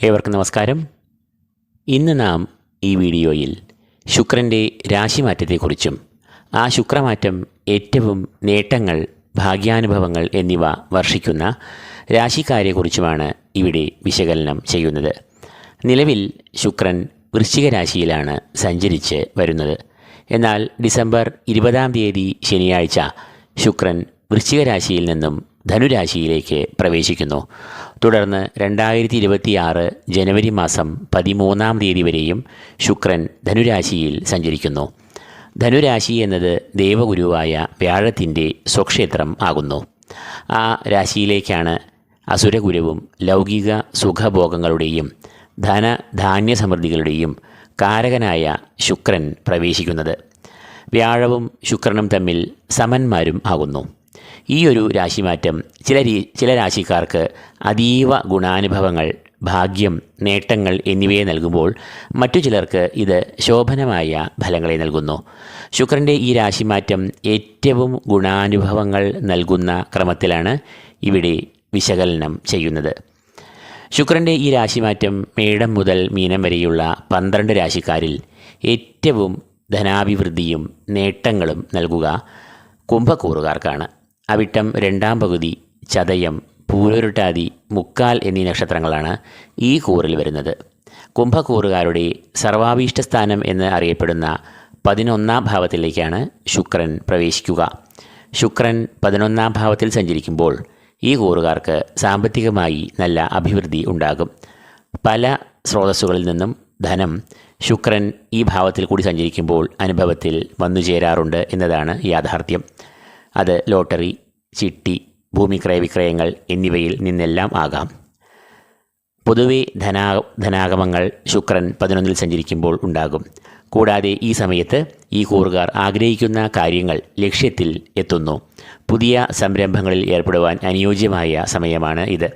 ഏവർക്കും നമസ്കാരം. ഇന്ന് നാം ഈ വീഡിയോയിൽ ശുക്രന്റെ രാശിമാറ്റത്തെക്കുറിച്ചും ആ ശുക്രമാറ്റം ഏറ്റവും നേട്ടങ്ങൾ ഭാഗ്യാനുഭവങ്ങൾ എന്നിവ വർഷിക്കുന്ന രാശിക്കാരെക്കുറിച്ചുമാണ് ഇവിടെ വിശകലനം ചെയ്യുന്നത്. നിലവിൽ ശുക്രൻ വൃശ്ചിക രാശിയിലാണ് സഞ്ചരിച്ച് വരുന്നത്. എന്നാൽ ഡിസംബർ ഇരുപതാം തീയതി ശനിയാഴ്ച ശുക്രൻ വൃശ്ചിക രാശിയിൽ നിന്നും ധനുരാശിയിലേക്ക് പ്രവേശിക്കുന്നു. തുടർന്ന് രണ്ടായിരത്തി ഇരുപത്തിയാറ് ജനുവരി മാസം പതിമൂന്നാം തീയതി വരെയും ശുക്രൻ ധനുരാശിയിൽ സഞ്ചരിക്കുന്നു. ധനുരാശി എന്നത് ദേവഗുരുവായ വ്യാഴത്തിന്റെ സ്വക്ഷേത്രം ആകുന്നു. ആ രാശിയിലേക്കാണ് അസുരഗുരുവും ലൗകിക സുഖഭോഗങ്ങളുടെയും ധന സമൃദ്ധികളുടെയും കാരകനായ ശുക്രൻ പ്രവേശിക്കുന്നത്. വ്യാഴവും ശുക്രനും തമ്മിൽ സമന്മാരും ആകുന്നു. ഈ ഒരു രാശിമാറ്റം ചില രീ ചില രാശിക്കാർക്ക് അതീവ ഗുണാനുഭവങ്ങൾ ഭാഗ്യം നേട്ടങ്ങൾ എന്നിവയെ നൽകുമ്പോൾ മറ്റു ചിലർക്ക് ഇത് ശോഭനമായ ഫലങ്ങളെ നൽകുന്നു. ശുക്രന്റെ ഈ രാശിമാറ്റം ഏറ്റവും ഗുണാനുഭവങ്ങൾ നൽകുന്ന ക്രമത്തിലാണ് ഇവിടെ വിശകലനം ചെയ്യുന്നത്. ശുക്രന്റെ ഈ രാശിമാറ്റം മേടം മുതൽ മീനം വരെയുള്ള പന്ത്രണ്ട് രാശിക്കാരിൽ ഏറ്റവും ധനാഭിവൃദ്ധിയും നേട്ടങ്ങളും നൽകുക കുംഭക്കൂറുകാർക്കാണ്. അവിട്ടം രണ്ടാം പകുതി ചതയം പൂരൊരുട്ടാതി മുക്കാൽ എന്നീ നക്ഷത്രങ്ങളാണ് ഈ കൂറിൽ വരുന്നത്. കുംഭക്കൂറുകാരുടെ സർവാഭീഷ്ട സ്ഥാനം എന്ന് അറിയപ്പെടുന്ന പതിനൊന്നാം ഭാവത്തിലേക്കാണ് ശുക്രൻ പ്രവേശിക്കുക. ശുക്രൻ പതിനൊന്നാം ഭാവത്തിൽ സഞ്ചരിക്കുമ്പോൾ ഈ കൂറുകാർക്ക് സാമ്പത്തികമായി നല്ല അഭിവൃദ്ധി ഉണ്ടാകും. പല സ്രോതസ്സുകളിൽ നിന്നും ധനം ശുക്രൻ ഈ ഭാവത്തിൽ കൂടി സഞ്ചരിക്കുമ്പോൾ അനുഭവത്തിൽ വന്നു ചേരാറുണ്ട് എന്നതാണ് യാഥാർത്ഥ്യം. അത് ലോട്ടറി ചിട്ടി ഭൂമി ക്രയവിക്രയങ്ങൾ എന്നിവയിൽ നിന്നെല്ലാം ആകാം. പൊതുവെ ധനാ ധനാഗമങ്ങൾ ശുക്രൻ പതിനൊന്നിൽ സഞ്ചരിക്കുമ്പോൾ ഉണ്ടാകും. കൂടാതെ ഈ സമയത്ത് ഈ കൂറുകാർ ആഗ്രഹിക്കുന്ന കാര്യങ്ങൾ ലക്ഷ്യത്തിൽ എത്തുന്നു. പുതിയ സംരംഭങ്ങളിൽ ഏർപ്പെടുവാൻ അനുയോജ്യമായ സമയമാണ് ഇത്.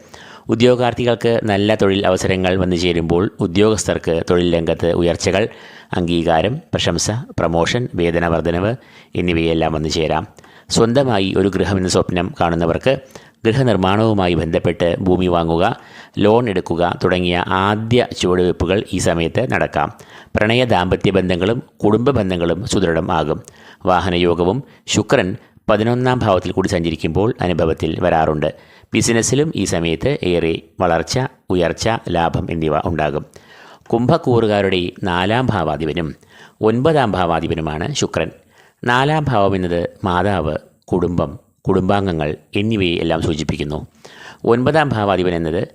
ഉദ്യോഗാർത്ഥികൾക്ക് നല്ല തൊഴിൽ അവസരങ്ങൾ വന്നു ചേരുമ്പോൾ ഉദ്യോഗസ്ഥർക്ക് തൊഴിൽ രംഗത്ത് ഉയർച്ചകൾ അംഗീകാരം പ്രശംസ പ്രമോഷൻ വേതന വർധനവ് എന്നിവയെല്ലാം വന്നു ചേരാം. സ്വന്തമായി ഒരു ഗൃഹമെന്ന സ്വപ്നം കാണുന്നവർക്ക് ഗൃഹനിർമ്മാണവുമായി ബന്ധപ്പെട്ട് ഭൂമി വാങ്ങുക ലോൺ എടുക്കുക തുടങ്ങിയ ആദ്യ ചുവടുവയ്പ്പുകൾ ഈ സമയത്ത് നടക്കാം. പ്രണയ ദാമ്പത്യ ബന്ധങ്ങളും കുടുംബ ബന്ധങ്ങളും സുദൃഢം ആകും. വാഹനയോഗവും ശുക്രൻ പതിനൊന്നാം ഭാവത്തിൽ കൂടി സഞ്ചരിക്കുമ്പോൾ അനുഭവത്തിൽ വരാറുണ്ട്. ബിസിനസ്സിലും ഈ സമയത്ത് ഏറെ വളർച്ച ഉയർച്ച ലാഭം എന്നിവ ഉണ്ടാകും. കുംഭക്കൂറുകാരുടെ നാലാം ഭാവാധിപനും ഒൻപതാം ഭാവാധിപനുമാണ് ശുക്രൻ. നാലാം ഭാവം എന്നത് മാതാവ് കുടുംബം കുടുംബാംഗങ്ങൾ എന്നിവയെ എല്ലാം സൂചിപ്പിക്കുന്നു. ഒൻപതാം ഭാവാധിപൻ എന്നത്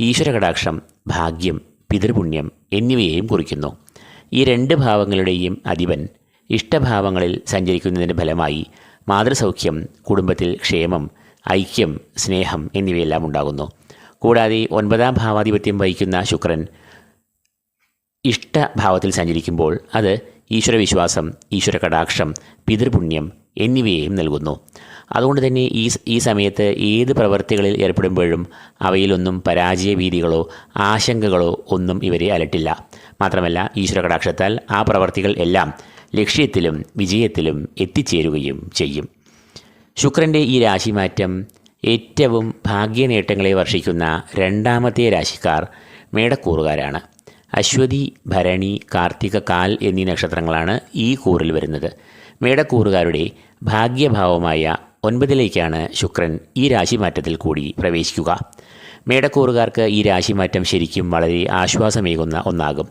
ഈശ്വരകടാക്ഷം ഭാഗ്യം പിതൃപുണ്യം എന്നിവയെയും കുറിക്കുന്നു. ഈ രണ്ട് ഭാവങ്ങളുടെയും അധിപൻ ഇഷ്ടഭാവങ്ങളിൽ സഞ്ചരിക്കുന്നതിന്റെ ഫലമായി മാതൃസൗഖ്യം കുടുംബത്തിൽ ക്ഷേമം ഐക്യം സ്നേഹം എന്നിവയെല്ലാം ഉണ്ടാകുന്നു. കൂടാതെ ഒൻപതാം ഭാവാധിപത്യം വഹിക്കുന്ന ശുക്രൻ ഇഷ്ടഭാവത്തിൽ സഞ്ചരിക്കുമ്പോൾ അത് ഈശ്വരവിശ്വാസം ഈശ്വര കടാക്ഷം പിതൃപുണ്യം എന്നിവയെയും നൽകുന്നു. അതുകൊണ്ട് തന്നെ ഈ ഈ സമയത്ത് ഏത് പ്രവൃത്തികളിൽ ഏർപ്പെടുമ്പോഴും അവയിലൊന്നും പരാജയഭീതികളോ ആശങ്കകളോ ഒന്നും ഇവരെ അലട്ടില്ല. മാത്രമല്ല ഈശ്വര കടാക്ഷത്താൽ ആ പ്രവർത്തികൾ എല്ലാം ലക്ഷ്യത്തിലും വിജയത്തിലും എത്തിച്ചേരുകയും ചെയ്യും. ശുക്രന്റെ ഈ രാശിമാറ്റം ഏറ്റവും ഭാഗ്യനേട്ടങ്ങളെ വർഷിക്കുന്ന രണ്ടാമത്തെ രാശിക്കാർ മേടക്കൂറുകാരാണ്. അശ്വതി ഭരണി കാർത്തിക കാൽ എന്നീ നക്ഷത്രങ്ങളാണ് ഈ കൂറിൽ വരുന്നത്. മേടക്കൂറുകാരുടെ ഭാഗ്യഭാവമായ ഒൻപതിലേക്കാണ് ശുക്രൻ ഈ രാശിമാറ്റത്തിൽ കൂടി പ്രവേശിക്കുക. മേടക്കൂറുകാർക്ക് ഈ രാശിമാറ്റം ശരിക്കും വളരെ ആശ്വാസമേകുന്ന ഒന്നാകും.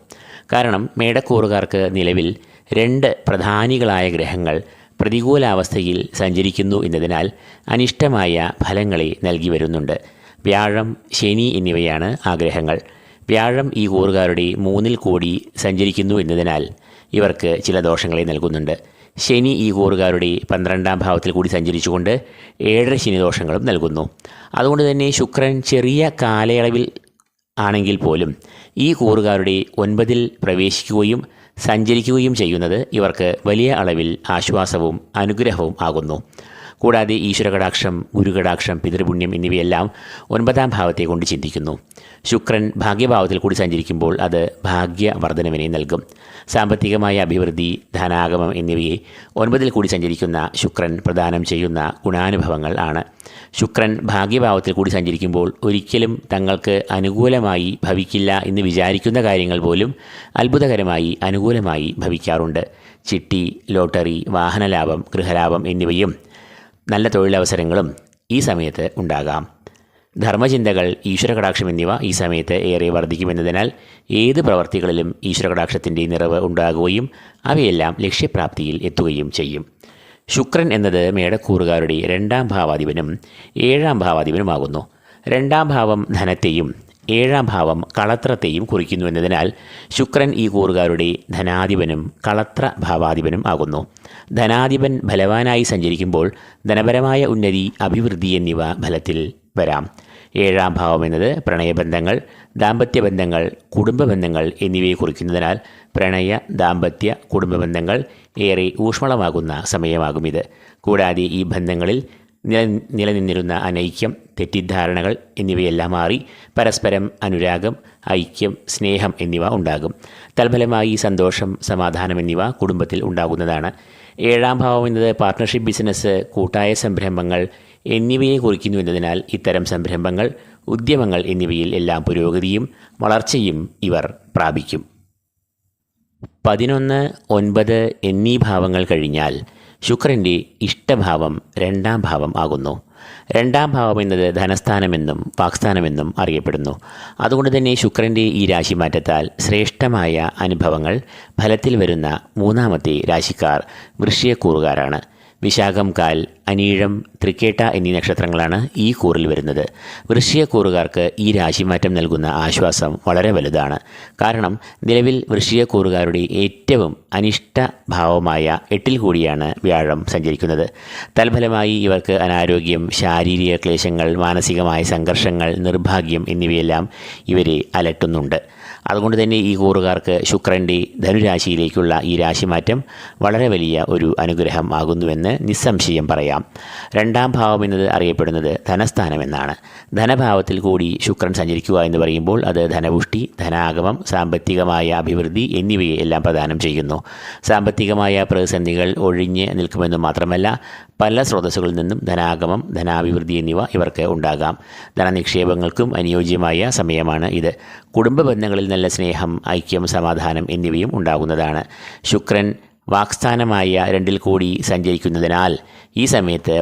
കാരണം മേടക്കൂറുകാർക്ക് നിലവിൽ രണ്ട് പ്രധാനികളായ ഗ്രഹങ്ങൾ പ്രതികൂലാവസ്ഥയിൽ സഞ്ചരിക്കുന്നു എന്നതിനാൽ അനിഷ്ടമായ ഫലങ്ങളെ നൽകി വരുന്നുണ്ട്. വ്യാഴം ശനി എന്നിവയാണ് ആ ഗ്രഹങ്ങൾ. വ്യാഴം ഈ കൂറുകാരുടെ മൂന്നിൽ കൂടി സഞ്ചരിക്കുന്നു എന്നതിനാൽ ഇവർക്ക് ചില ദോഷങ്ങളെ നൽകുന്നുണ്ട്. ശനി ഈ കൂറുകാരുടെ പന്ത്രണ്ടാം ഭാവത്തിൽ കൂടി സഞ്ചരിച്ചുകൊണ്ട് ഏഴര ശനി ദോഷങ്ങളും നൽകുന്നു. അതുകൊണ്ട് തന്നെ ശുക്രൻ ചെറിയ കാലയളവിൽ ആണെങ്കിൽ പോലും ഈ കൂറുകാരുടെ ഒൻപതിൽ പ്രവേശിക്കുകയും സഞ്ചരിക്കുകയും ചെയ്യുന്നത് ഇവർക്ക് വലിയ അളവിൽ ആശ്വാസവും അനുഗ്രഹവും ആകുന്നു. കൂടാതെ ഈശ്വരകടാക്ഷം ഗുരുകടാക്ഷം പിതൃപുണ്യം എന്നിവയെല്ലാം ഒൻപതാം ഭാവത്തെ കൊണ്ട് ചിന്തിക്കുന്നു. ശുക്രൻ ഭാഗ്യഭാവത്തിൽ കൂടി സഞ്ചരിക്കുമ്പോൾ അത് ഭാഗ്യവർദ്ധനവിനെ നൽകും. സാമ്പത്തികമായ അഭിവൃദ്ധി ധനാഗമം എന്നിവയെ ഒൻപതിൽ കൂടി സഞ്ചരിക്കുന്ന ശുക്രൻ പ്രദാനം ചെയ്യുന്ന ഗുണാനുഭവങ്ങൾ ആണ്. ശുക്രൻ ഭാഗ്യഭാവത്തിൽ കൂടി സഞ്ചരിക്കുമ്പോൾ ഒരിക്കലും തങ്ങൾക്ക് അനുകൂലമായി ഭവിക്കില്ല എന്ന് വിചാരിക്കുന്ന കാര്യങ്ങൾ പോലും അത്ഭുതകരമായി അനുകൂലമായി ഭവിക്കാറുണ്ട്. ചിട്ടി ലോട്ടറി വാഹനലാഭം ഗൃഹലാഭം എന്നിവയും നല്ല തൊഴിലവസരങ്ങളും ഈ സമയത്ത് ഉണ്ടാകാം. ധർമ്മചിന്തകൾ ഈശ്വരകടാക്ഷം എന്നിവ ഈ സമയത്ത് ഏറെ വർദ്ധിക്കുമെന്നതിനാൽ ഏത് പ്രവർത്തികളിലും ഈശ്വരകടാക്ഷത്തിന്റെ നിറവ് ഉണ്ടാകുകയും അവയെല്ലാം ലക്ഷ്യപ്രാപ്തിയിൽ എത്തുകയും ചെയ്യും. ശുക്രൻ എന്നത് മേടക്കൂറുകാരുടെ രണ്ടാം ഭാവാധിപനും ഏഴാം ഭാവാധിപനുമാകുന്നു. രണ്ടാം ഭാവം ധനത്തെയും ഏഴാം ഭാവം കളത്രത്തെയും കുറിക്കുന്നു എന്നതിനാൽ ശുക്രൻ ഈ കൂറുകാരുടെ ധനാധിപനും കളത്ര ഭാവാധിപനും ആകുന്നു. ധനാധിപൻ ഫലവാനായി സഞ്ചരിക്കുമ്പോൾ ധനപരമായ ഉന്നതി അഭിവൃദ്ധി എന്നിവ ഫലത്തിൽ വരാം. ഏഴാം ഭാവം എന്നത് പ്രണയബന്ധങ്ങൾ ദാമ്പത്യ ബന്ധങ്ങൾ കുടുംബ ബന്ധങ്ങൾ എന്നിവയെ കുറിക്കുന്നതിനാൽ പ്രണയ ദാമ്പത്യ കുടുംബ ബന്ധങ്ങൾ ഏറെ ഊഷ്മളമാകുന്ന സമയമാകും ഇത്. കൂടാതെ ഈ ബന്ധങ്ങളിൽ നിലനിന്നിരുന്ന അനൈക്യം തെറ്റിദ്ധാരണകൾ എന്നിവയെല്ലാം മാറി പരസ്പരം അനുരാഗം ഐക്യം സ്നേഹം എന്നിവ ഉണ്ടാകും. തൽഫലമായി സന്തോഷം സമാധാനം എന്നിവ കുടുംബത്തിൽ ഉണ്ടാകുന്നതാണ്. ഏഴാം ഭാവം എന്നത് പാർട്ട്ണർഷിപ്പ് ബിസിനസ് കൂട്ടായ സംരംഭങ്ങൾ എന്നിവയെ കുറിക്കുന്നു എന്നതിനാൽ ഇത്തരം സംരംഭങ്ങൾ ഉദ്യമങ്ങൾ എന്നിവയിൽ എല്ലാം പുരോഗതിയും വളർച്ചയും ഇവർ പ്രാപിക്കും. പതിനൊന്ന് ഒൻപത് എന്നീ ഭാവങ്ങൾ കഴിഞ്ഞാൽ ശുക്രന്റെ ഇഷ്ടഭാവം രണ്ടാം ഭാവം ആകുന്നു. രണ്ടാം ഭാവം എന്നത് ധനസ്ഥാനമെന്നും വാക്സ്ഥാനമെന്നും അറിയപ്പെടുന്നു. അതുകൊണ്ട് തന്നെ ശുക്രന്റെ ഈ രാശി രാശിമാറ്റത്താൽ ശ്രേഷ്ഠമായ അനുഭവങ്ങൾ ഫലത്തിൽ വരുന്ന മൂന്നാമത്തെ രാശിക്കാർ വൃശ്യക്കൂറുകാരാണ് വിശാഖം കാൽ അനീഴം തൃക്കേട്ട എന്നീ നക്ഷത്രങ്ങളാണ് ഈ കൂറിൽ വരുന്നത്. വൃശ്ചികക്കൂറുകാർക്ക് ഈ രാശിമാറ്റം നൽകുന്ന ആശ്വാസം വളരെ വലുതാണ്. കാരണം നിലവിൽ വൃശ്ചികക്കൂറുകാരുടെ ഏറ്റവും അനിഷ്ട ഭാവമായ എട്ടിൽ കൂടിയാണ് വ്യാഴം സഞ്ചരിക്കുന്നത്. തൽഫലമായി ഇവർക്ക് അനാരോഗ്യം ശാരീരിക ക്ലേശങ്ങൾ മാനസികമായ സംഘർഷങ്ങൾ നിർഭാഗ്യം എന്നിവയെല്ലാം ഇവരെ അലട്ടുന്നുണ്ട്. അതുകൊണ്ട് തന്നെ ഈ കൂറുകാർക്ക് ശുക്രന്റെ ധനുരാശിയിലേക്കുള്ള ഈ രാശിമാറ്റം വളരെ വലിയ ഒരു അനുഗ്രഹം ആകുന്നുവെന്ന് നിസ്സംശയം പറയാം. രണ്ടാം ഭാവം എന്നത് അറിയപ്പെടുന്നത് ധനസ്ഥാനം എന്നാണ്. ധനഭാവത്തിൽ കൂടി ശുക്രൻ സഞ്ചരിക്കുക എന്ന് പറയുമ്പോൾ അത് ധനപുഷ്ടി ധനാഗമം സാമ്പത്തികമായ അഭിവൃദ്ധി എന്നിവയെ എല്ലാം പ്രദാനം ചെയ്യുന്നു. സാമ്പത്തികമായ പ്രതിസന്ധികൾ ഒഴിഞ്ഞ് നിൽക്കുമെന്ന് മാത്രമല്ല പല സ്രോതസ്സുകളിൽ നിന്നും ധനാഗമം ധനാഭിവൃദ്ധി എന്നിവ ഇവർക്ക് ഉണ്ടാകാം. ധനനിക്ഷേപങ്ങൾക്കും അനുയോജ്യമായ സമയമാണ് ഇത്. കുടുംബ ബന്ധങ്ങളിൽ നല്ല സ്നേഹം ഐക്യം സമാധാനം എന്നിവയും ഉണ്ടാകുന്നതാണ്. ശുക്രൻ വാക്സ്ഥാനമായ രണ്ടിൽ കൂടി സഞ്ചരിക്കുന്നതിനാൽ ഈ സമയത്ത്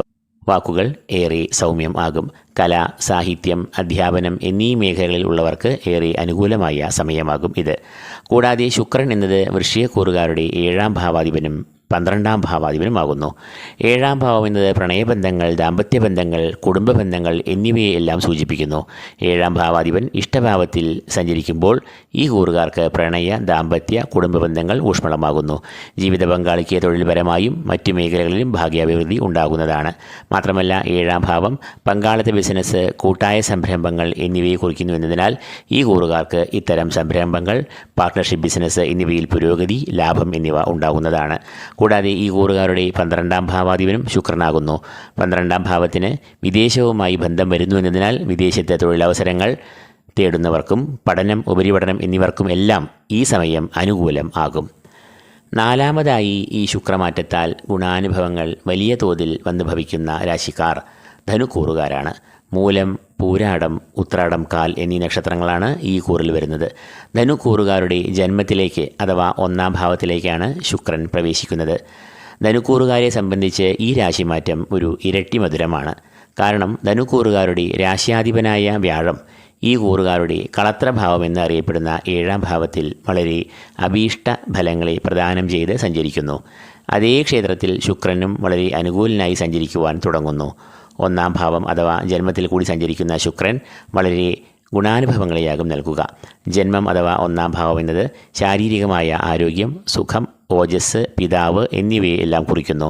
വാക്കുകൾ ഏറെ സൗമ്യം ആകും. കല സാഹിത്യം അധ്യാപനം എന്നീ മേഖലകളിൽ ഉള്ളവർക്ക് ഏറെ അനുകൂലമായ സമയമാകും ഇത്. കൂടാതെ ശുക്രൻ എന്നത് വൃശ്ചികക്കൂറുകാരുടെ ഏഴാം ഭാവാധിപനും പന്ത്രണ്ടാം ഭാവാധിപനുമാകുന്നു. ഏഴാം ഭാവം എന്നത് പ്രണയബന്ധങ്ങൾ ദാമ്പത്യബന്ധങ്ങൾ കുടുംബ ബന്ധങ്ങൾ എന്നിവയെ എല്ലാം സൂചിപ്പിക്കുന്നു. ഏഴാം ഭാവാധിപൻ ഇഷ്ടഭാവത്തിൽ സഞ്ചരിക്കുമ്പോൾ ഈ കൂറുകാർക്ക് പ്രണയ ദാമ്പത്യ കുടുംബ ബന്ധങ്ങൾ ഊഷ്മളമാകുന്നു. ജീവിത പങ്കാളിക്ക് തൊഴിൽപരമായും മറ്റു മേഖലകളിലും ഭാഗ്യാഭിവൃദ്ധി ഉണ്ടാകുന്നതാണ്. മാത്രമല്ല ഏഴാം ഭാവം പങ്കാളിത്ത ബിസിനസ് കൂട്ടായ സംരംഭങ്ങൾ എന്നിവയെ കുറിക്കുന്നു എന്നതിനാൽ ഈ കൂറുകാർക്ക് ഇത്തരം സംരംഭങ്ങൾ പാർട്ട്ണർഷിപ്പ് ബിസിനസ് എന്നിവയിൽ പുരോഗതി ലാഭം എന്നിവ ഉണ്ടാകുന്നതാണ്. കൂടാതെ ഈ കൂറുകാരുടെ പന്ത്രണ്ടാം ഭാവാധിപനും ശുക്രനാകുന്നു. പന്ത്രണ്ടാം ഭാവത്തിന് വിദേശവുമായി ബന്ധം വരുന്നു എന്നതിനാൽ വിദേശത്തെ തൊഴിലവസരങ്ങൾ തേടുന്നവർക്കും പഠനം ഉപരിപഠനം എന്നിവർക്കും എല്ലാം ഈ സമയം അനുകൂലം ആകും. നാലാമതായി ഈ ശുക്രമാറ്റത്താൽ ഗുണാനുഭവങ്ങൾ വലിയ തോതിൽ വന്നു ഭവിക്കുന്ന രാശിക്കാർ ധനുക്കൂറുകാരാണ്. മൂലം പൂരാടം ഉത്രാടം കാൽ എന്നീ നക്ഷത്രങ്ങളാണ് ഈ കൂറിൽ വരുന്നത്. ധനുക്കൂറുകാരുടെ ജന്മത്തിലേക്ക് അഥവാ ഒന്നാം ഭാവത്തിലേക്കാണ് ശുക്രൻ പ്രവേശിക്കുന്നത്. ധനുക്കൂറുകാരെ സംബന്ധിച്ച് ഈ രാശിമാറ്റം ഒരു ഇരട്ടി മധുരമാണ്. കാരണം ധനുക്കൂറുകാരുടെ രാശ്യാധിപനായ വ്യാഴം ഈ കൂറുകാരുടെ കളത്രഭാവം എന്നറിയപ്പെടുന്ന ഏഴാം ഭാവത്തിൽ വളരെ അഭീഷ്ട ഫലങ്ങളെ പ്രദാനം ചെയ്ത് സഞ്ചരിക്കുന്നു. അതേ ക്ഷേത്രത്തിൽ ശുക്രനും വളരെ അനുകൂലനായി സഞ്ചരിക്കുവാൻ തുടങ്ങുന്നു. ഒന്നാം ഭാവം അഥവാ ജന്മത്തിൽ കൂടി സഞ്ചരിക്കുന്ന ശുക്രൻ വളരെ ഗുണാനുഭവങ്ങളെയാകും നൽകുക. ജന്മം അഥവാ ഒന്നാം ഭാവം എന്നത് ശാരീരികമായ ആരോഗ്യം സുഖം ഓജസ് പിതാവ് എന്നിവയെ എല്ലാം കുറിക്കുന്നു.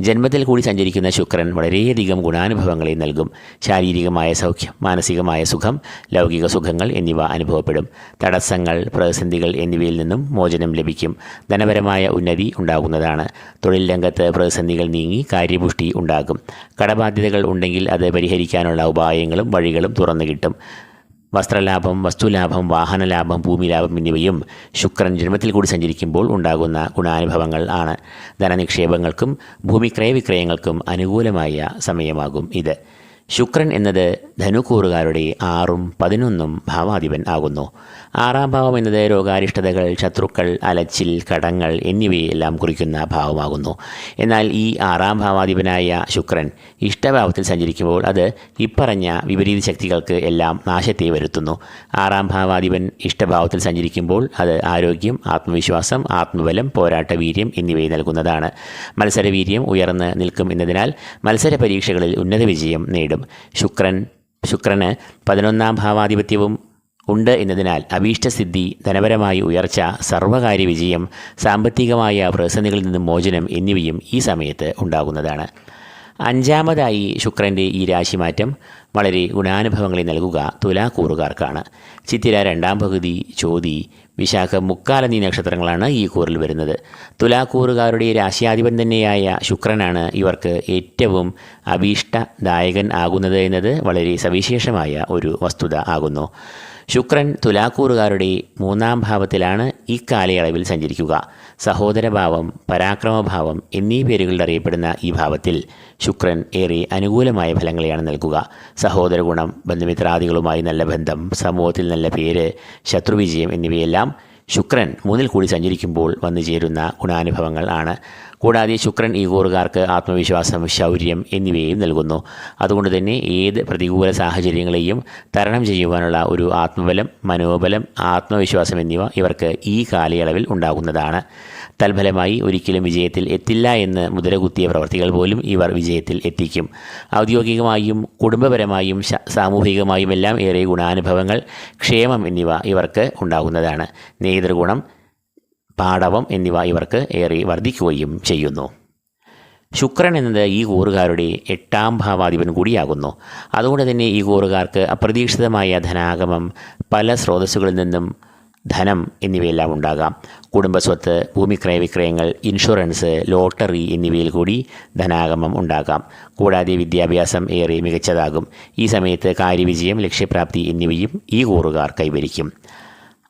ജന്മത്തിൽ കൂടി സഞ്ചരിക്കുന്ന ശുക്രൻ വളരെയധികം ഗുണാനുഭവങ്ങളെ നൽകും. ശാരീരികമായ സൗഖ്യം മാനസികമായ സുഖം ലൗകിക സുഖങ്ങൾ എന്നിവ അനുഭവപ്പെടും. തടസ്സങ്ങൾ പ്രതിസന്ധികൾ എന്നിവയിൽ നിന്നും മോചനം ലഭിക്കും. ധനപരമായ ഉന്നതി ഉണ്ടാകുന്നതാണ്. തൊഴിൽ രംഗത്ത് പ്രതിസന്ധികൾ നീങ്ങി കാര്യപുഷ്ടി ഉണ്ടാകും. കടബാധ്യതകൾ ഉണ്ടെങ്കിൽ അത് പരിഹരിക്കാനുള്ള ഉപായങ്ങളും വഴികളും തുറന്നു കിട്ടും. വസ്ത്രലാഭം വസ്തുലാഭം വാഹനലാഭം ഭൂമിലാഭം എന്നിവയും ശുക്രൻ ജന്മത്തിൽ കൂടി സഞ്ചരിക്കുമ്പോൾ ഉണ്ടാകുന്ന ഗുണാനുഭവങ്ങൾ ആണ്. ധനനിക്ഷേപങ്ങൾക്കും ഭൂമി ക്രയവിക്രയങ്ങൾക്കും അനുകൂലമായ സമയമാകും ഇത്. ശുക്രൻ എന്നത് ധനുക്കൂറുകാരുടെ ആറും പതിനൊന്നും ഭാവാധിപൻ ആകുന്നു. ആറാം ഭാവം എന്നത് രോഗാരിഷ്ടതകൾ ശത്രുക്കൾ അലച്ചിൽ കടങ്ങൾ എന്നിവയെല്ലാം കുറിക്കുന്ന ഭാവമാകുന്നു. എന്നാൽ ഈ ആറാം ഭാവാധിപനായ ശുക്രൻ ഇഷ്ടഭാവത്തിൽ സഞ്ചരിക്കുമ്പോൾ അത് ഇപ്പറഞ്ഞ വിപരീത ശക്തികൾക്ക് എല്ലാം നാശത്തെ വരുത്തുന്നു. ആറാം ഭാവാധിപൻ ഇഷ്ടഭാവത്തിൽ സഞ്ചരിക്കുമ്പോൾ അത് ആരോഗ്യം ആത്മവിശ്വാസം ആത്മബലം പോരാട്ട വീര്യം എന്നിവയെ നൽകുന്നതാണ്. മത്സരവീര്യം ഉയർന്ന് നിൽക്കും എന്നതിനാൽ മത്സര പരീക്ഷകളിൽ ഉന്നത വിജയം നേടും. ശുക്രൻ ശുക്രന് പതിനൊന്നാം ഭാവാധിപത്യവും ഉണ്ട് എന്നതിനാൽ അഭീഷ്ടസിദ്ധി ധനപരമായ ഉയർച്ച സർവകാര്യ വിജയം സാമ്പത്തികമായ പ്രതിസന്ധികളിൽ നിന്നും മോചനം എന്നിവയും ഈ സമയത്ത് ഉണ്ടാകുന്നതാണ്. അഞ്ചാമതായി ശുക്രന്റെ ഈ രാശിമാറ്റം വളരെ ഗുണാനുഭവങ്ങളെ നൽകുക തുലാക്കൂറുകാർക്കാണ്. ചിത്തിര രണ്ടാം പകുതി ചോതി വിശാഖ മുക്കാൽ എന്നീ നക്ഷത്രങ്ങളാണ് ഈ കൂറിൽ വരുന്നത്. തുലാക്കൂറുകാരുടെ രാശിയാധിപൻ തന്നെയായ ശുക്രനാണ് ഇവർക്ക് ഏറ്റവും അഭീഷ്ടദായകൻ ആകുന്നത് എന്നത് വളരെ സവിശേഷമായ ഒരു വസ്തുത ആകുന്നു. ശുക്രൻ തുലാക്കൂറുകാരുടെ മൂന്നാം ഭാവത്തിലാണ് ഈ കാലയളവിൽ സഞ്ചരിക്കുക. സഹോദരഭാവം പരാക്രമഭാവം എന്നീ പേരുകളിൽ അറിയപ്പെടുന്ന ഈ ഭാവത്തിൽ ശുക്രൻ ഏറെ അനുകൂലമായ ഫലങ്ങളെയാണ് നൽകുക. സഹോദര ഗുണം ബന്ധുമിത്രാദികളുമായി നല്ല ബന്ധം സമൂഹത്തിൽ നല്ല പേര് ശത്രുവിജയം എന്നിവയെല്ലാം ശുക്രൻ മൂന്നിൽ കൂടി സഞ്ചരിക്കുമ്പോൾ വന്നു ചേരുന്ന ഗുണാനുഭവങ്ങൾ ആണ്. കൂടാതെ ശുക്രൻ ഈ കൂറുകാർക്ക് ആത്മവിശ്വാസം ശൗര്യം എന്നിവയും നൽകുന്നു. അതുകൊണ്ട് തന്നെ ഏത് പ്രതികൂല സാഹചര്യങ്ങളെയും തരണം ചെയ്യുവാനുള്ള ഒരു ആത്മബലം മനോബലം ആത്മവിശ്വാസം എന്നിവ ഇവർക്ക് ഈ കാലയളവിൽ ഉണ്ടാകുന്നതാണ്. തൽഫലമായി ഒരിക്കലും വിജയത്തിൽ എത്തില്ല എന്ന് മുദ്രകുത്തിയ പ്രവർത്തികൾ പോലും ഇവർ വിജയത്തിൽ എത്തിക്കും. ഔദ്യോഗികമായും കുടുംബപരമായും സാമൂഹികമായും എല്ലാം ഏറെ ഗുണാനുഭവങ്ങൾ ക്ഷേമം എന്നിവ ഇവർക്ക് ഉണ്ടാകുന്നതാണ്. നേതൃഗുണം പാടവം എന്നിവ ഇവർക്ക് ഏറെ വർദ്ധിക്കുകയും ചെയ്യുന്നു. ശുക്രൻ എന്നത് ഈ കൂറുകാരുടെ എട്ടാം ഭാവാധിപൻ കൂടിയാകുന്നു. അതുകൊണ്ട് തന്നെ ഈ കൂറുകാർക്ക് അപ്രതീക്ഷിതമായ ധനാഗമം പല സ്രോതസ്സുകളിൽ നിന്നും ധനം എന്നിവയെല്ലാം ഉണ്ടാകാം. കുടുംബസ്വത്ത് ഭൂമി ക്രയവിക്രയങ്ങൾ ഇൻഷുറൻസ് ലോട്ടറി എന്നിവയിൽ കൂടി ധനാഗമം ഉണ്ടാകാം. കൂടാതെ വിദ്യാഭ്യാസം ഏറെ മികച്ചതാകും. ഈ സമയത്ത് കാര്യവിജയം ലക്ഷ്യപ്രാപ്തി എന്നിവയും ഈ കൂറുകാർ കൈവരിക്കും.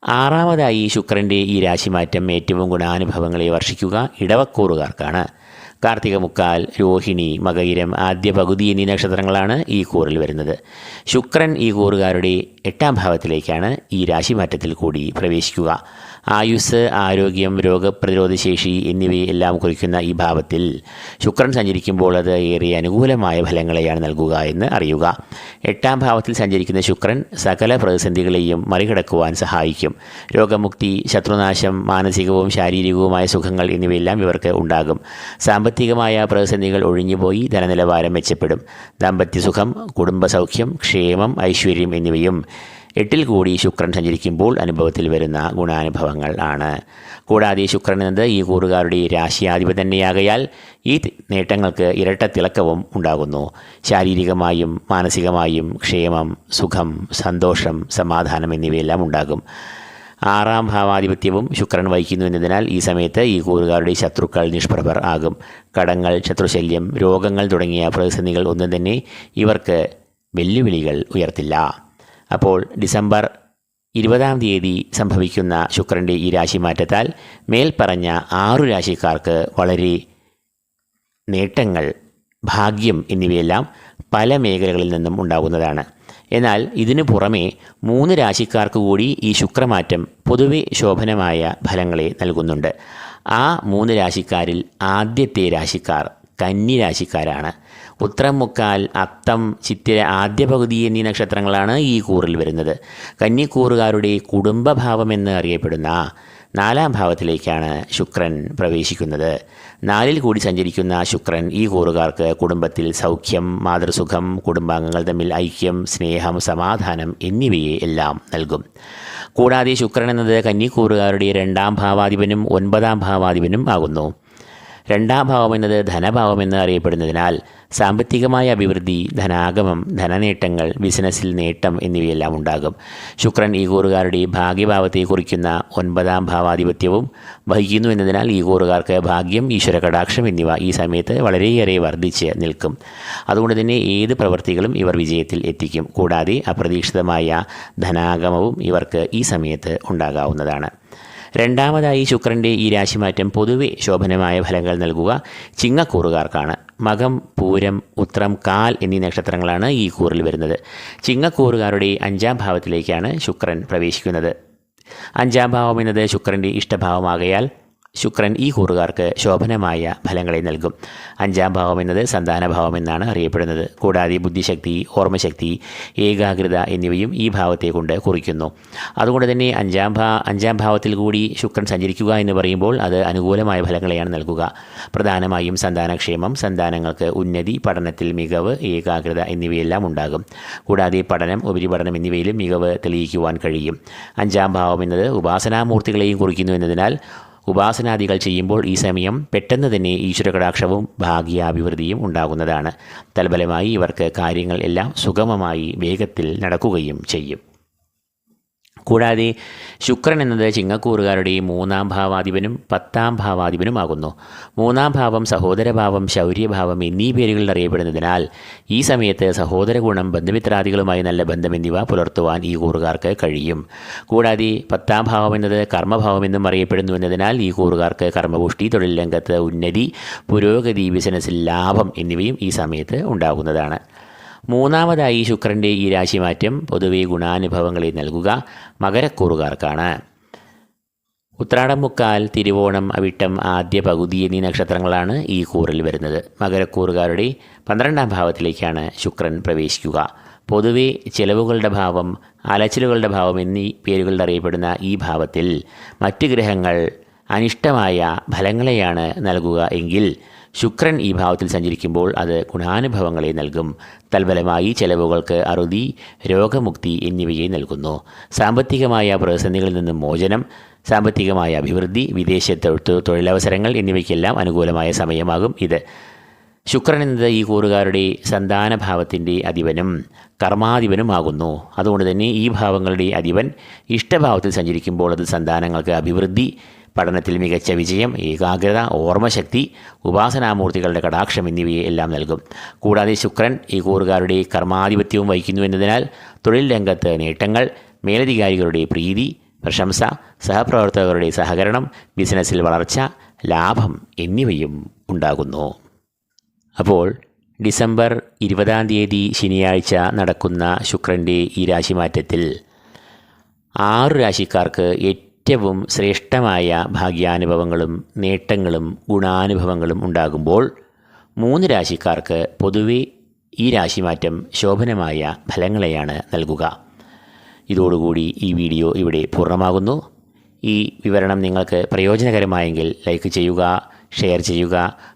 ആറാമതായി ശുക്രന്റെ ഈ രാശിമാറ്റം ഏറ്റവും ഗുണാനുഭവങ്ങളെ വർഷിക്കുക ഇടവക്കൂറുകാർക്കാണ്. കാർത്തിക മുക്കാൽ രോഹിണി മകയിരം ആദ്യ പകുതി എന്നീ നക്ഷത്രങ്ങളാണ് ഈ കൂറിൽ വരുന്നത്. ശുക്രൻ ഈ കൂറുകാരുടെ എട്ടാം ഭാവത്തിലേക്കാണ് ഈ രാശിമാറ്റത്തിൽ കൂടി പ്രവേശിക്കുക. ആയുസ് ആരോഗ്യം രോഗപ്രതിരോധശേഷി എന്നിവയെല്ലാം കുറിക്കുന്ന ഈ ഭാവത്തിൽ ശുക്രൻ സഞ്ചരിക്കുമ്പോൾ അത് ഏറെ അനുകൂലമായ ഫലങ്ങളെയാണ് നൽകുക എന്ന് അറിയുക. എട്ടാം ഭാവത്തിൽ സഞ്ചരിക്കുന്ന ശുക്രൻ സകല പ്രതിസന്ധികളെയും മറികടക്കുവാൻ സഹായിക്കും. രോഗമുക്തി ശത്രുനാശം മാനസികവും ശാരീരികവുമായ സുഖങ്ങൾ എന്നിവയെല്ലാം ഇവർക്ക് ഉണ്ടാകും. സാമ്പത്തികമായ പ്രതിസന്ധികൾ ഒഴിഞ്ഞുപോയി ധനനിലവാരം മെച്ചപ്പെടും. ദാമ്പത്യസുഖം കുടുംബസൗഖ്യം ക്ഷേമം ഐശ്വര്യം എന്നിവയും എട്ടിൽ കൂടി ശുക്രൻ സഞ്ചരിക്കുമ്പോൾ അനുഭവത്തിൽ വരുന്ന ഗുണാനുഭവങ്ങൾ ആണ്. കൂടാതെ ശുക്രൻ എന്നത് ഈ കൂറുകാരുടെ രാശിയാധിപ തന്നെയാകയാൽ ഈ നേട്ടങ്ങൾക്ക് ഇരട്ട തിളക്കവും ഉണ്ടാകുന്നു. ശാരീരികമായും മാനസികമായും ക്ഷേമം സുഖം സന്തോഷം സമാധാനം എന്നിവയെല്ലാം ഉണ്ടാകും. ആറാം ഭാവാധിപത്യവും ശുക്രൻ വഹിക്കുന്നു എന്നതിനാൽ ഈ സമയത്ത് ഈ കൂറുകാരുടെ ശത്രുക്കൾ നിഷ്പ്രഭർ ആകും. കടങ്ങൾ ശത്രുശല്യം രോഗങ്ങൾ തുടങ്ങിയ പ്രതിസന്ധികൾ ഒന്നും തന്നെ ഇവർക്ക് വെല്ലുവിളികൾ ഉയർത്തില്ല. അപ്പോൾ ഡിസംബർ ഇരുപതാം തീയതി സംഭവിക്കുന്ന ശുക്രന്റെ ഈ രാശി രാശിമാറ്റത്താൽ മേൽപ്പറഞ്ഞ ആറു രാശിക്കാർക്ക് വളരെ നേട്ടങ്ങൾ ഭാഗ്യം എന്നിവയെല്ലാം പല മേഖലകളിൽ നിന്നും ഉണ്ടാകുന്നതാണ്. എന്നാൽ ഇതിനു പുറമെ മൂന്ന് രാശിക്കാർക്ക് കൂടി ഈ ശുക്രമാറ്റം പൊതുവെ ശോഭനമായ ഫലങ്ങളെ നൽകുന്നുണ്ട്. ആ മൂന്ന് രാശിക്കാരിൽ ആദ്യത്തെ രാശിക്കാർ കന്നി രാശിക്കാരാണ്. ഉത്രം മുക്കാൽ അത്തം ചിത്തിര ആദ്യ പകുതി എന്നീ നക്ഷത്രങ്ങളാണ് ഈ കൂറിൽ വരുന്നത്. കന്നിക്കൂറുകാരുടെ കുടുംബഭാവം എന്ന് അറിയപ്പെടുന്ന നാലാം ഭാവത്തിലേക്കാണ് ശുക്രൻ പ്രവേശിക്കുന്നത്. നാലിൽ കൂടി സഞ്ചരിക്കുന്ന ശുക്രൻ ഈ കൂറുകാർക്ക് കുടുംബത്തിൽ സൗഖ്യം മാതൃസുഖം കുടുംബാംഗങ്ങൾ തമ്മിൽ ഐക്യം സ്നേഹം സമാധാനം എന്നിവയെ എല്ലാം നൽകും. കൂടാതെ ശുക്രൻ എന്നത് കന്നിക്കൂറുകാരുടെ രണ്ടാം ഭാവാധിപനും ഒൻപതാം ഭാവാധിപനും ആകുന്നു. രണ്ടാം ഭാവം എന്നത് ധനഭാവം എന്ന് അറിയപ്പെടുന്നതിനാൽ സാമ്പത്തികമായ അഭിവൃദ്ധി ധനാഗമം ധനനേട്ടങ്ങൾ ബിസിനസ്സിൽ നേട്ടം എന്നിവയെല്ലാം ഉണ്ടാകും. ശുക്രൻ ഈ കൂറുകാരുടെ ഭാഗ്യഭാവത്തെ കുറിക്കുന്ന ഒൻപതാം ഭാവാധിപത്യവും വഹിക്കുന്നു എന്നതിനാൽ ഈ കൂറുകാർക്ക് ഭാഗ്യം ഈശ്വര കടാക്ഷം എന്നിവ ഈ സമയത്ത് വളരെയേറെ വർദ്ധിച്ച് നിൽക്കും. അതുകൊണ്ട് തന്നെ ഏത് പ്രവൃത്തികളും ഇവർ വിജയത്തിൽ എത്തിക്കും. കൂടാതെ അപ്രതീക്ഷിതമായ ധനാഗമവും ഇവർക്ക് ഈ സമയത്ത് ഉണ്ടാകാവുന്നതാണ്. രണ്ടാമതായി ശുക്രന്റെ ഈ രാശിമാറ്റം പൊതുവെ ശോഭനമായ ഫലങ്ങൾ നൽകുക ചിങ്ങക്കൂറുകാർക്കാണ്. മകം പൂരം ഉത്രം കാൽ എന്നീ നക്ഷത്രങ്ങളാണ് ഈ കൂറിൽ വരുന്നത്. ചിങ്ങക്കൂറുകാരുടെ അഞ്ചാം ഭാവത്തിലേക്കാണ് ശുക്രൻ പ്രവേശിക്കുന്നത്. അഞ്ചാം ഭാവം എന്നത് ശുക്രന്റെ ഇഷ്ടഭാവമാകയാൽ ശുക്രൻ ഈ കൂറുകാർക്ക് ശോഭനമായ ഫലങ്ങളെ നൽകും. അഞ്ചാം ഭാവം എന്നത് സന്താനഭാവം എന്നാണ് അറിയപ്പെടുന്നത്. കൂടാതെ ബുദ്ധിശക്തി ഓർമ്മശക്തി ഏകാഗ്രത എന്നിവയും ഈ ഭാവത്തെ കൊണ്ട് കുറിക്കുന്നു. അതുകൊണ്ട് തന്നെ അഞ്ചാം ഭാ അഞ്ചാം ഭാവത്തിൽ കൂടി ശുക്രൻ സഞ്ചരിക്കുക എന്ന് പറയുമ്പോൾ അത് അനുകൂലമായ ഫലങ്ങളെയാണ് നൽകുക. പ്രധാനമായും സന്താനക്ഷേമം സന്താനങ്ങൾക്ക് ഉന്നതി പഠനത്തിൽ മികവ് ഏകാഗ്രത എന്നിവയെല്ലാം ഉണ്ടാകും. കൂടാതെ പഠനം ഉപരിപഠനം എന്നിവയിലും മികവ് തെളിയിക്കുവാൻ കഴിയും. അഞ്ചാം ഭാവം എന്നത് ഉപാസനാമൂർത്തികളെയും കുറിക്കുന്നു എന്നതിനാൽ ഉപാസനാദികൾ ചെയ്യുമ്പോൾ ഈ സമയം പെട്ടെന്ന് തന്നെ ഈശ്വര കടാക്ഷവും ഭാഗ്യാഭിവൃദ്ധിയും ഉണ്ടാകുന്നതാണ്. തൽഫലമായി ഇവർക്ക് കാര്യങ്ങൾ എല്ലാം സുഗമമായി വേഗത്തിൽ നടക്കുകയും ചെയ്യും. കൂടാതെ ശുക്രൻ എന്നത് ചിങ്ങക്കൂറുകാരുടെ മൂന്നാം ഭാവാധിപനും പത്താം ഭാവാധിപനുമാകുന്നു. മൂന്നാം ഭാവം സഹോദരഭാവം ശൗര്യഭാവം എന്നീ പേരുകളിൽ അറിയപ്പെടുന്നതിനാൽ ഈ സമയത്ത് സഹോദര ഗുണം ബന്ധുമിത്രാദികളുമായി നല്ല ബന്ധം എന്നിവ പുലർത്തുവാൻ ഈ കൂറുകാർക്ക് കഴിയും. കൂടാതെ പത്താം ഭാവം എന്നത് കർമ്മഭാവം എന്നും അറിയപ്പെടുന്നു എന്നതിനാൽ ഈ കൂറുകാർക്ക് കർമ്മപുഷ്ടി തൊഴിൽ രംഗത്ത് ഉന്നതി പുരോഗതി ബിസിനസ്സിൽ ലാഭം എന്നിവയും ഈ സമയത്ത് ഉണ്ടാകുന്നതാണ്. മൂന്നാമതായി ശുക്രന്റെ ഈ രാശിമാറ്റം പൊതുവെ ഗുണാനുഭവങ്ങളെ നൽകുക മകരക്കൂറുകാർക്കാണ്. ഉത്രാടം മുക്കാൽ തിരുവോണം അവിട്ടം ആദ്യ പകുതി എന്നീ നക്ഷത്രങ്ങളാണ് ഈ കൂറിൽ വരുന്നത്. മകരക്കൂറുകാരുടെ പന്ത്രണ്ടാം ഭാവത്തിലേക്കാണ് ശുക്രൻ പ്രവേശിക്കുക. പൊതുവെ ചെലവുകളുടെ ഭാവം അലച്ചിലുകളുടെ ഭാവം എന്നീ പേരുകളിൽ അറിയപ്പെടുന്ന ഈ ഭാവത്തിൽ മറ്റ് ഗ്രഹങ്ങൾ അനിഷ്ടമായ ഫലങ്ങളെയാണ് നൽകുക എങ്കിൽ ശുക്രൻ ഈ ഭാവത്തിൽ സഞ്ചരിക്കുമ്പോൾ അത് ഗുണാനുഭവങ്ങളെ നൽകും. തൽഫലമായി ചെലവുകൾക്ക് അറുതി രോഗമുക്തി എന്നിവയെ നൽകുന്നു. സാമ്പത്തികമായ പ്രതിസന്ധികളിൽ നിന്നും മോചനം സാമ്പത്തികമായ അഭിവൃദ്ധി വിദേശ തൊഴിലവസരങ്ങൾ എന്നിവയ്ക്കെല്ലാം അനുകൂലമായ സമയമാകും ഇത്. ശുക്രൻ എന്നത് ഈ കൂറുകാരുടെ സന്താനഭാവത്തിന്റെ അധിപനും കർമാധിപനുമാകുന്നു. അതുകൊണ്ട് തന്നെ ഈ ഭാവങ്ങളുടെ അധിപൻ ഇഷ്ടഭാവത്തിൽ സഞ്ചരിക്കുമ്പോൾ അത് സന്താനങ്ങൾക്ക് അഭിവൃദ്ധി പഠനത്തിൽ മികച്ച വിജയം ഏകാഗ്രത ഓർമ്മശക്തി ഉപാസനാമൂർത്തികളുടെ കടാക്ഷം എന്നിവയെ എല്ലാം നൽകും. കൂടാതെ ശുക്രൻ ഈ കൂറുകാരുടെ കർമാധിപത്യവും വഹിക്കുന്നു എന്നതിനാൽ തൊഴിൽ രംഗത്ത് നേട്ടങ്ങൾ മേലധികാരികളുടെ പ്രീതി പ്രശംസ സഹപ്രവർത്തകരുടെ സഹകരണം ബിസിനസ്സിൽ വളർച്ച ലാഭം എന്നിവയും ഉണ്ടാകുന്നു. അപ്പോൾ ഡിസംബർ ഇരുപതാം തീയതി ശനിയാഴ്ച നടക്കുന്ന ശുക്രന്റെ ഈ രാശിമാറ്റത്തിൽ ആറ് രാശിക്കാർക്ക് ഏറ്റവും ശ്രേഷ്ഠമായ ഭാഗ്യാനുഭവങ്ങളും നേട്ടങ്ങളും ഗുണാനുഭവങ്ങളും ഉണ്ടാകുമ്പോൾ മൂന്ന് രാശിക്കാർക്ക് പൊതുവെ ഈ രാശിമാറ്റം ശോഭനമായ ഫലങ്ങളെയാണ് നൽകുക. ഇതോടുകൂടി ഈ വീഡിയോ ഇവിടെ പൂർണമാകുന്നു. ഈ വിവരണം നിങ്ങൾക്ക് പ്രയോജനകരമായെങ്കിൽ ലൈക്ക് ചെയ്യുക ഷെയർ ചെയ്യുക